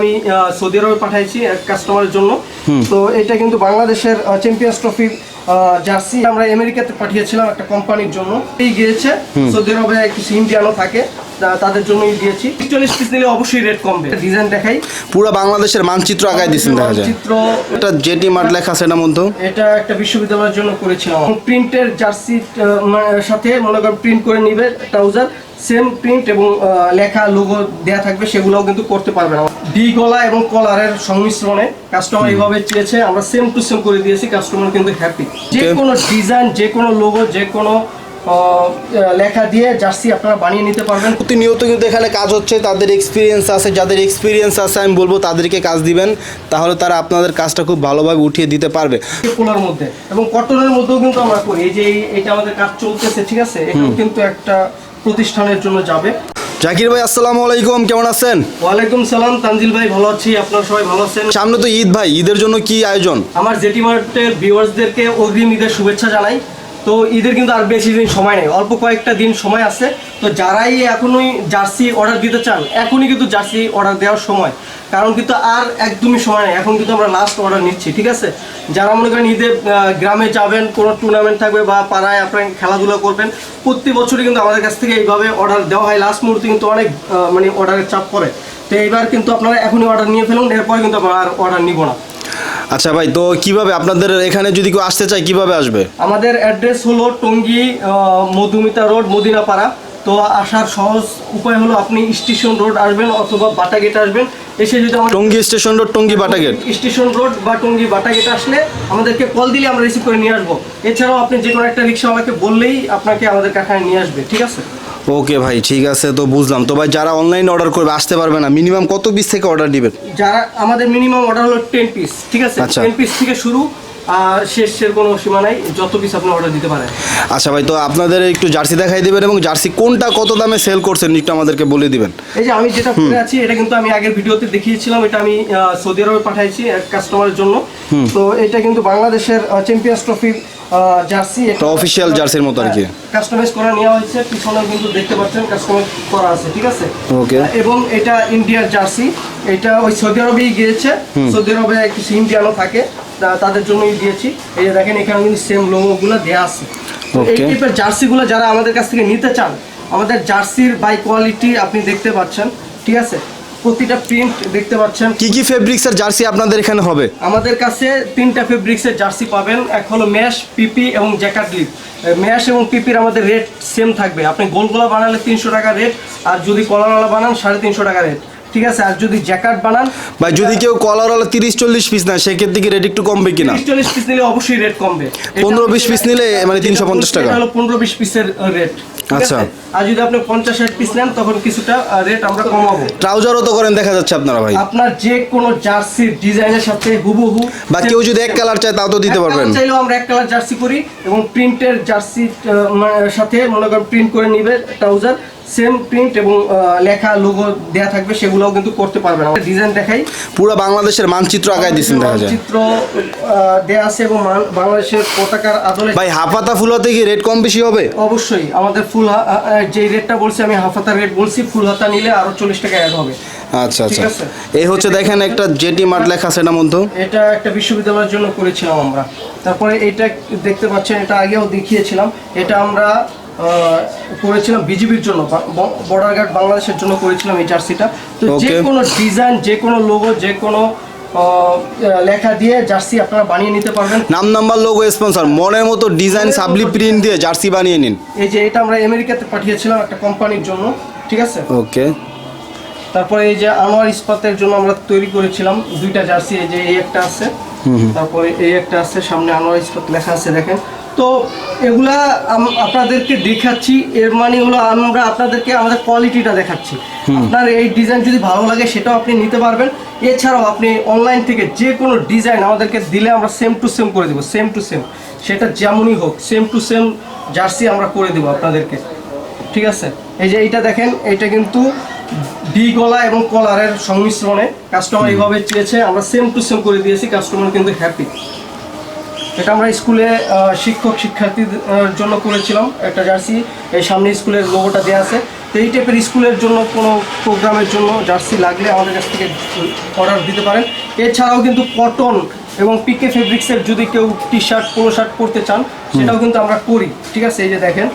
আমি সৌদি আরবে পাঠাইছি এক কাস্টমারের জন্য। তো এটা কিন্তু বাংলাদেশের চ্যাম্পিয়ন্স ট্রফির জার্সি আমরা আমেরিকাতে পাঠিয়েছিলাম একটা কোম্পানির জন্য। এই গিয়েছে। সৌদি আরবে কিছু ইন্ডিয়ানও থাকে। তাদের জন্যই দিয়েছি। চল্লিশ পিস নিলে অবশ্যই রেট কমবে। ডিজাইন দেখাই। পুরো বাংলাদেশের মানচিত্র আঁকায় দিচ্ছেন দেখা যায়। চিত্র এটা জেটি মার্ট লেখা আছে এটার মধ্যে এটা একটা বিশ্ববিদ্যালয়ের জন্য করেছিলাম। প্রিন্টের জার্সি সাথে মনে করেন প্রিন্ট করে নিবে ট্রাউজার সেম প্রিন্ট এবং লেখা লোগো দেয়া থাকবে সেগুলোও কিন্তু করতে পারবে না। ডি গলা এবং কলারের সংমিশ্রণে কাস্টমার এইভাবে চেয়েছে আমরা সেম টু সেম করে দিয়েছি কাস্টমার কিন্তু হ্যাপি যে কোনো ডিজাইন যে কোনো লোগো যে কোনো লেখা দিয়ে জার্সি আপনারা বানিয়ে নিতে পারবেন। প্রতিনিয়ত কিন্তু এখানে কাজ হচ্ছে তাদের এক্সপিরিয়েন্স আছে যাদের এক্সপিরিয়েন্স আছে আমি বলব তাদেরকে কাজ দিবেন তাহলে তারা আপনাদের কাজটা খুব ভালোভাবে উঠিয়ে দিতে পারবে। পোলার মধ্যে। এবং কটনের মধ্যেও কিন্তু আমরা করি। এই যে এটা আমাদের কাজ চলতেছে ঠিক আছে? এটাও কিন্তু একটা প্রতিষ্ঠানের জন্য যাবে। জাকির ভাই আসসালামু আলাইকুম কেমন আছেন? ওয়ালাইকুম সালাম তানজিল ভাই ভালো আছি আপনারা সবাই ভালো আছেন? সামনে তো ঈদ ভাই ঈদের জন্য কি আয়োজন? আমার জেটি মার্টের ভিউয়ার্সদেরকে অগ্রিম ঈদের শুভেচ্ছা জানাই। তো ঈদের কিন্তু আর বেশি দিন সময় নেই। অল্প কয়েকটা দিন সময় আছে। তো যারাই এখনই জার্সি অর্ডার দিতে চান, এখনই কিন্তু জার্সি অর্ডার দেওয়ার সময়। কারণ কিন্তু আর একদমই সময় নেই। এখন কিন্তু আমরা লাস্ট অর্ডার নিচ্ছি, ঠিক আছে? যারা মনে করেন ঈদে গ্রামে যাবেন, কোনো টুর্নামেন্ট থাকবে বা পাড়ায় আপনার খেলাধুলা করবেন, প্রতি বছরই কিন্তু আমাদের কাছ থেকে এইভাবে অর্ডার দেওয়া হয়। লাস্ট মুহূর্তে কিন্তু অনেক মানে অর্ডারের চাপ পড়ে। তো এইবার কিন্তু আপনারা এখনই অর্ডার নিয়ে ফেলুন, এরপর কিন্তু আমরা আর অর্ডার নিব না। আচ্ছা ভাই তো কীভাবে আপনাদের এখানে যদি কেউ আসতে চায় কীভাবে আসবে? আমাদের অ্যাড্রেস হলো টঙ্গী মধুমিতা রোড মদিনাপাড়া। তো আসার সহজ উপায় হলো আপনি স্টেশন রোড আসবেন অথবা বাটাগেট আসবেন। এসে যদি আমাদের Tongi station road Tongi Bata gate? Station road বা টঙ্গী বাটাগেট আসলে আমাদেরকে কল দিলে আমরা রিসিভ করে নিয়ে আসব। এছাড়াও আপনি যে কোনো একটা রিক্সাওয়ালাকে বললেই আপনাকে আমাদের কারখানায় নিয়ে আসবে ঠিক আছে? ওকে ভাই ঠিক আছে তো বুঝলাম। তো ভাই যারা অনলাইন অর্ডার করবে আসতে পারবে না। মিনিমাম কত পিস থেকে অর্ডার দিবেন যারা আমাদের মিনিমাম অর্ডার হলো টেন পিস ঠিক আছে? আচ্ছা। টেন পিস থেকে শুরু আর শেষের কোনো সীমা নাই যত পিস আপনি অর্ডার দিতে পারেন। আচ্ছা ভাই তো আপনাদের একটু জার্সি দেখাই দিবেন এবং জার্সি কোনটা কত দামে সেল করছেন একটু আমাদেরকে বলে দিবেন। এই যে আমি যেটা পরে আছি এটা কিন্তু আমি আগের ভিডিওতে দেখিয়েছিলাম এটা আমি সৌদি আরবে পাঠাইছি এক কাস্টমারের জন্য। তো এটা কিন্তু বাংলাদেশের চ্যাম্পিয়ন্স ট্রফির জার্সি অফিসিয়াল জার্সির মতো আর কি। কাস্টমাইজ করা নেওয়া হয়েছে পিছনে কিন্তু দেখতে পাচ্ছেন কাস্টমাইজ করা আছে ঠিক আছে? Okay. এবং এটা ইন্ডিয়ার জার্সি এটা ওই সৌদি আরবেই গিয়েছে। সৌদি আরবে কিছু ইন্ডিয়ানও থাকে তাদের জন্যই দিয়েছি। এই যে দেখেন এখানে কিন্তু সেম লোগোগুলো দেওয়া আছে। এই. টাইপের জার্সিগুলো যারা আমাদের কাছ থেকে নিতে চান আমাদের জার্সির বাই কোয়ালিটি আপনি দেখতে পাচ্ছেন ঠিক আছে? প্রতিটা প্রিন্ট দেখতে পাচ্ছেন। কি কি ফেব্রিক্সের জার্সি আপনাদের এখানে হবে? আমাদের কাছে তিনটা ফেব্রিক্সের জার্সি পাবেন। এক হলো ম্যাশ পিপি এবং জ্যাকাট লিপ ম্যাশ এবং পিপির আমাদের রেট সেম থাকবে। আপনি গোলগোলা বানালে তিনশো টাকা রেট আর যদি কলারওয়ালা বানান সাড়ে তিনশো টাকা রেট ঠিক আছে আর যদি জ্যাকাট বানান ভাই যদি কেউ কলার হলো তিরিশ চল্লিশ পিস না সেক্ষেত্রে কি রেট একটু কমবে কিনা? তিরিশ চল্লিশ পিস নিলে অবশ্যই রেট কমবে। পনেরো বিশ পিস নিলে মানে তিনশো পঞ্চাশ টাকা। এটা হলো পনেরো বিশ পিসের রেট আচ্ছা। আর যদি আপনি পঞ্চাশ ষাট পিস নেন তখন কিছুটা রেট আমরা কমাবো। ট্রাউজারও তো করেন দেখা যাচ্ছে আপনারা ভাই। আপনার যে কোনো জার্সির ডিজাইনের সাথে হুবহু বা কেউ যদি এক কালার চায় তাও তো দিতে পারবেন। চাইলেও আমরা এক কালার জার্সি করি এবং প্রিন্টের জার্সি সাথে মনে করেন প্রিন্ট করে নিবে ট্রাউজার সেম প্রিন্ট এবং লেখা লোগো দেয়া থাকবে সেগুলোও কিন্তু করতে পারবেন আমরা ডিজাইন দেখাই। পুরো বাংলাদেশের মানচিত্র আঁকায় দিচ্ছেন দেখা যায়। চিত্র দেয়া আছে এবং বাংলাদেশের পতাকার আদলে ভাই হাফাতা ফুলাতে কি রেট কম বেশি হবে? অবশ্যই আমাদের ফুল যে রেটটা বলছি আমি হাফ হাতা রেট বলছি ফুল হাতা নিলে আরও চল্লিশ টাকা অ্যাড হবে। আচ্ছা আচ্ছা। এই হচ্ছে দেখেন একটা জেটি মার্ট লেখা আছে এটার মধ্যে এটা একটা বিশ্ববিদ্যালয়ের জন্য করেছিলাম আমরা। তারপরে এটা দেখতে পাচ্ছেন এটা আগেও দেখিয়েছিলাম। এটা আমরা করেছিলাম বিজিবির জন্য বর্ডার গার্ড বাংলাদেশের জন্য করেছিলাম এই জার্সিটা। তো যে কোনো ডিজাইন যে কোনো লোগো যে কোনো লেখা দিয়ে জার্সি আপনারা বানিয়ে নিতে পারবেন। নাম নাম্বার লোগো স্পন্সর মনের মতো ডিজাইন সাবলি প্রিন্ট দিয়ে জার্সি বানিয়ে নিন। এই যে এটা আমরা আমেরিকাতে পাঠিয়েছিলাম একটা কোম্পানির জন্য ঠিক আছে? ওকে তারপরে এই যে আনোয়ার ইস্পাতের জন্য আমরা তৈরি করেছিলাম দুইটা জার্সি এই যে এই একটা আছে। তারপরে এই একটা আছে সামনে আনোয়ার ইস্পাত লেখা আছে দেখেন। তো এগুলা আপনাদেরকে দেখাচ্ছি। এর মানে হলো আমরা আপনাদেরকে আমাদের কোয়ালিটিটা দেখাচ্ছি। আপনার এই ডিজাইন যদি ভালো লাগে সেটাও আপনি নিতে পারবেন। এছাড়াও আপনি অনলাইন থেকে যে কোনো ডিজাইন আমাদেরকে দিলে আমরা সেম টু সেম করে দেবো সেম টু সেম সেটা যেমনই হোক সেম টু সেম জার্সি আমরা করে দেবো আপনাদেরকে। ঠিক আছে? এই যে এইটা দেখেন এটা কিন্তু ডি গলা এবং কলারের সংমিশ্রণে কাস্টমার এইভাবে চেয়েছে আমরা সেম টু সেম করে দিয়েছি কাস্টমার কিন্তু হ্যাপি এটা আমরা স্কুলে শিক্ষক শিক্ষার্থীদের জন্য করেছিলাম একটা জার্সি। এই সামনে স্কুলের লোগোটা দেওয়া আছে। তো এই টাইপের স্কুলের জন্য কোনো প্রোগ্রামের জন্য জার্সি লাগলে আমাদের কাছ থেকে অর্ডার দিতে পারেন। এছাড়াও কিন্তু কটন এবং পিকে ফেব্রিক্সের যদি কেউ টি শার্ট পোলো শার্ট পরতে চান সেটাও কিন্তু আমরা করি। ঠিক আছে? এই যে দেখেন।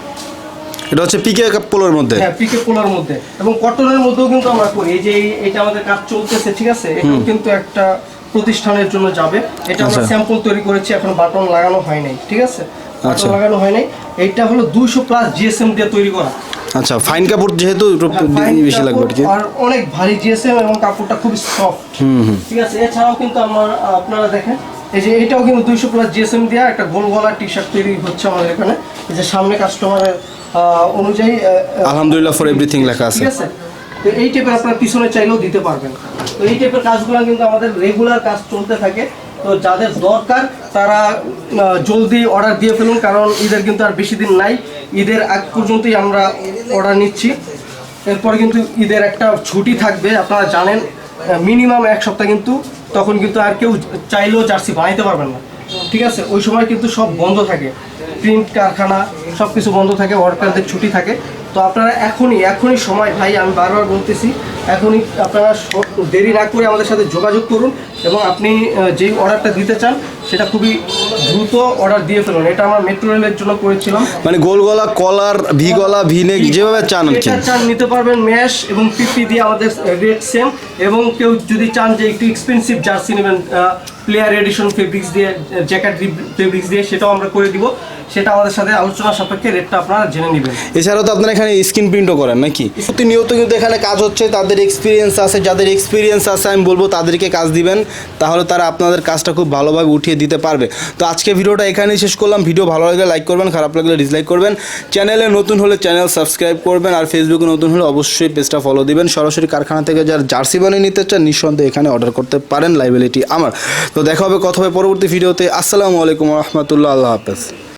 এটা হচ্ছে পিকে পোলোর মধ্যে? হ্যাঁ পিকে পোলার মধ্যে। এবং কটনের মধ্যেও কিন্তু আমরা করি। এই যে এটা আমাদের কাজ চলতেছে ঠিক আছে? এটাও কিন্তু একটা প্রতিষ্ঠানের জন্য যাবে। এটা আমরা আচ্ছা। স্যাম্পল তৈরি করেছি এখন বাটন লাগানো হয় নাই ঠিক আছে? বাটন আচ্ছা। লাগানো হয় নাই। এইটা হলো দুইশো প্লাস জিএসএম দিয়ে তৈরি করা। আচ্ছা ফাইন কাপড় যেহেতু একটু বেশি লাগবে আর কি। আর অনেক ভারী জিএসএম এবং কাপড়টা খুব সফট ঠিক আছে? এছাড়াও কিন্তু আমার আপনারা দেখেন এই যে এটাও কিন্তু দুইশো প্লাস জিএসএম দেওয়া একটা গোল গলা টি শার্ট তৈরি হচ্ছে আমাদের এখানে। এই যে সামনে কাস্টমারের অনুযায়ী আলহামদুলিল্লাহ ফর এভরিথিং লেখা আছে। ঠিক আছে? তো এই টাইপের আপনার পিছনে চাইলেও দিতে পারবেন। তো এই টাইপের কাজগুলো কিন্তু আমাদের রেগুলার কাজ চলতে থাকে। তো যাদের দরকার, তারা জলদি অর্ডার দিয়ে ফেলুন, কারণ ঈদের কিন্তু আর বেশি দিন নাই। ঈদের আগ পর্যন্তই আমরা অর্ডার নিচ্ছি। এরপর কিন্তু ঈদের একটা ছুটি থাকবে, আপনারা জানেন মিনিমাম এক সপ্তাহ কিন্তু। তখন কিন্তু আর কেউ চাইলেও জার্সি বানাইতে পারবেন না। ঠিক আছে? ওই সময় কিন্তু সব বন্ধ থাকে। প্রিন্ট কারখানা সব কিছু বন্ধ থাকে ওয়ার্কারদের ছুটি থাকে। তো আপনারা এখনই এখনই সময় ভাই, আমি বারবার বলতেছি, এখনই আপনারা দেরি না করে আমাদের সাথে যোগাযোগ করুন এবং আপনি যেই অর্ডারটা দিতে চান সেটা খুবই দ্রুত অর্ডার দিয়ে ফেলুন। এটা আমরা মেট্রো রেলের জন্য করেছিলাম। মানে গোল গলা কলার ভি গলা ভি নেক যেভাবে চান চান নিতে পারবেন ম্যাশ এবং পিপি দিয়ে আমাদের রেট সেম এবং কেউ যদি চান যে একটু এক্সপেন্সিভ জার্সি নেবেন প্লেয়ার এডিশন ফেব্রিক্স দিয়ে জ্যাকেট ফেব্রিক্স দিয়ে সেটাও আমরা করে দিব। সেটা আমাদের সাথে আলোচনা সাপেক্ষে রেটটা আপনারা জেনে নেবেন। এছাড়াও তো আপনারা এখানে স্ক্রিন প্রিন্টও করেন নাকি? প্রতিনিয়ত কিন্তু এখানে কাজ হচ্ছে তাদের এক্সপিরিয়েন্স আছে যাদের এক্সপিরিয়েন্স আছে আমি বলব তাদেরকে কাজ দিবেন তাহলে তারা আপনাদের কাজটা খুব ভালোভাবে উঠিয়ে দিতে পারবে। তো আজকে ভিডিওটা এখানেই শেষ করলাম। ভিডিও ভালো লাগলে লাইক করবেন, খারাপ লাগলে ডিসলাইক করবেন। চ্যানেলে নতুন হলে চ্যানেল সাবস্ক্রাইব করবেন আর ফেসবুকে নতুন হলে অবশ্যই পেজটা ফলো দিবেন। সরাসরি কারখানা থেকে যার জার্সি বানিয়ে নিতে চান, নিঃসন্দেহে এখানে অর্ডার করতে পারেন। লাইবিলিটি আমার। তো দেখা হবে, কথা হবে পরবর্তী ভিডিওতে। আসসালামু আলাইকুম রহমতুল্লাহ। আল্লাহ হাফেজ।